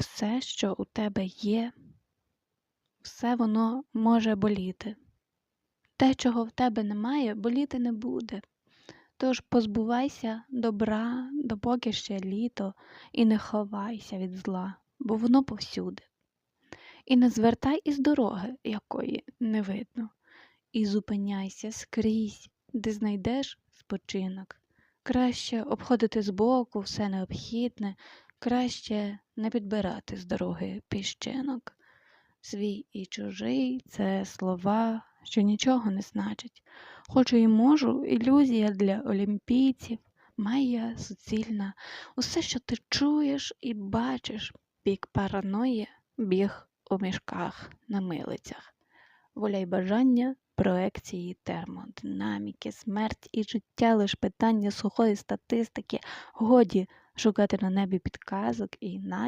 все, що у тебе є, все воно може боліти. Те, чого в тебе немає, боліти не буде. Тож позбувайся добра, допоки ще літо, і не ховайся від зла, бо воно повсюди. І не звертай із дороги, якої не видно, і зупиняйся скрізь, де знайдеш спочинок. Краще обходити збоку все необхідне, краще не підбирати з дороги піщинок. Свій і чужий це слова, що нічого не значать. Хочу і можу, ілюзія для олімпійців, майя суцільна, усе, що ти чуєш і бачиш, бік параної, біг у мішках на милицях. Воля й бажання, проекції термодинаміки, смерть і життя лиш питання сухої статистики, годі шукати на небі підказок і на